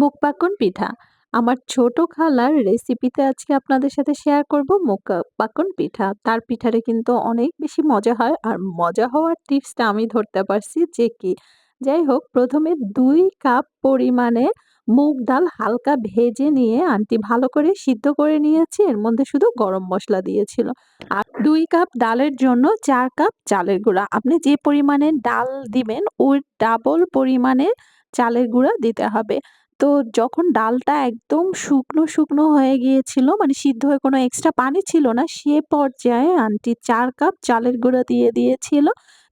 মুখ পাকন পিঠা। আমার ছোট খালার রেসিপিতে আজকে আপনাদের সাথে শেয়ার করব মুখ পাকন পিঠা। তার পিঠাটা কিন্তু অনেক বেশি মজা হয়। আর মজা হওয়ার টিপসটা আমি ধরতে পারছি যে কি, যাই হোক প্রথমে দুই কাপ পরিমাণে মুগ ডাল হালকা ভেজে নিয়ে আন্টি ভালো করে সিদ্ধ করে নিয়েছি। এর মধ্যে শুধু গরম মশলা দিয়েছিল। আর দুই কাপ ডালের জন্য চার কাপ চালের গুঁড়া। আপনি যে পরিমাণে ডাল দিবেন ওই ডাবল পরিমাণে চালের গুঁড়া দিতে হবে। তো যখন ডালটা একদম শুকনো, শুকনো হয়ে গিয়েছিল মানে সিদ্ধ হয়ে কোনো এক্সট্রা পানি ছিল না, সে পর্যায়ে আন্টি চার কাপ চালের গুঁড়া দিয়ে দিয়েছিল।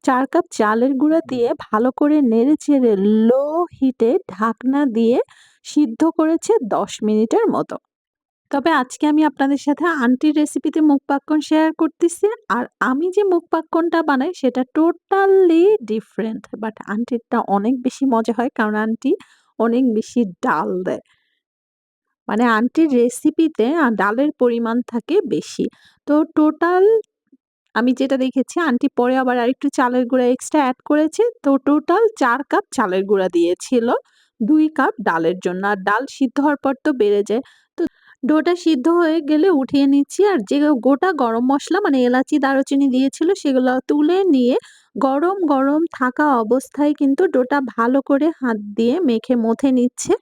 চার কাপ চালের গুঁড়া দিয়ে ভালো করে নেড়ে-চেড়ে লো হিটে ঢাকনা দিয়ে সিদ্ধ করেছে ১০ মিনিটের মতো। তবে আজকে আমি আপনাদের সাথে আন্টির রেসিপিতে মুগ পাক্কন শেয়ার করতেছি। আর আমি যে মুগ পাক্কনটা বানাই সেটা টোটালি ডিফারেন্ট। বাট আন্টিরটা অনেক বেশি মজা হয় কারণ আন্টি অনেক বেশি ডাল দেয়। মানে আন্টির রেসিপিতে ডালের পরিমাণ থাকে বেশি। তো টোটাল আমি যেটা দেখেছি আন্টি পরে আবার আরেকটু চালের গুঁড়া এক্সট্রা অ্যাড করেছে। তো টোটাল চার কাপ চালের গুঁড়া দিয়েছিল দুই কাপ ডালের জন্য। আর ডাল সিদ্ধ হওয়ার পর তো বেড়ে যায়। তো ডোটা সিদ্ধ হয়ে গেলে উঠিয়ে নিচ্ছি। আর যে গোটা গরম মশলা মানে এলাচি, দারুচিনি দিয়েছিল সেগুলো তুলে নিয়ে গরম, গরম থাকা অবস্থায় কিন্তু ডোটা ভালো করে হাত দিয়ে মেখে মথে নিচ্ছে।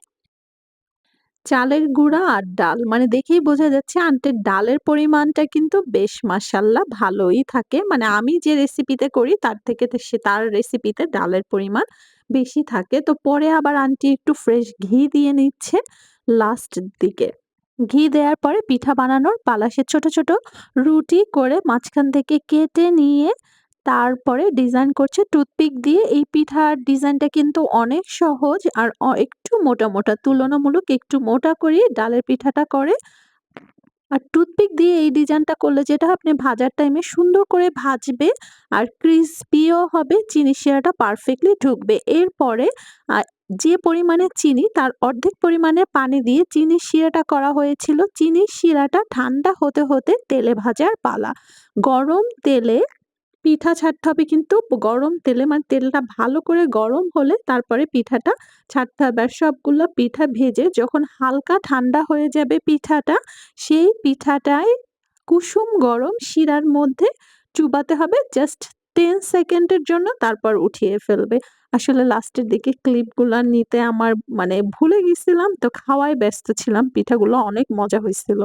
চালের গুঁড়া আর ডাল মানে দেখেই বোঝা যাচ্ছে আন্টির ডালের পরিমাণটা কিন্তু বেশ মাশাআল্লাহ ভালোই থাকে। মানে আমি যে রেসিপিতে করি তার থেকে সে তার রেসিপিতে ডালের পরিমাণ বেশি থাকে। তো পরে আবার আন্টি একটু ফ্রেশ ঘি দিয়ে নিচ্ছে লাস্ট দিকে। ঘি দেওয়ার পরে পিঠা বানানোর পালা। সে ছোট, ছোট রুটি করে মাঝখান থেকে কেটে নিয়ে তারপরে ডিজাইন করছে টুথপিক দিয়ে। এই পিঠার ডিজাইনটা কিন্তু অনেক সহজ আর একটু মোটা, মোটা তুলনামূলক একটু মোটা করে ডালের পিঠাটা করে। আর টুথপিক দিয়ে এই ডিজাইনটা করলে যেটা আপনি ভাজার টাইমে সুন্দর করে ভাজবে আর ক্রিসপিও হবে, চিনি শিরাটা পারফেক্টলি ঢুকবে। এরপরে যে পরিমাণে চিনি তার অর্ধেক পরিমাণে পানি দিয়ে চিনির শিরাটা করা হয়েছিল। চিনির শিরাটা ঠান্ডা হতে, হতে তেলে ভাজার পালা। গরম তেলে পিঠা ছাড়তে হবে কিন্তু গরম তেলে মানে তেলটা ভালো করে গরম হলে তারপরে পিঠাটা ছাড়তে হবে। আর সবগুলো পিঠা ভেজে যখন হালকা ঠান্ডা হয়ে যাবে পিঠাটা, সেই পিঠাটায় কুসুম গরম শিরার মধ্যে চুবাতে হবে জাস্ট 10 সেকেন্ডের জন্য তারপর উঠিয়ে ফেলবে। আসলে লাস্টের দিকে ক্লিপগুলো নিতে আমার মানে ভুলে গেছিলাম, তো খাওয়ায় ব্যস্ত ছিলাম। পিঠাগুলো অনেক মজা হইছিল।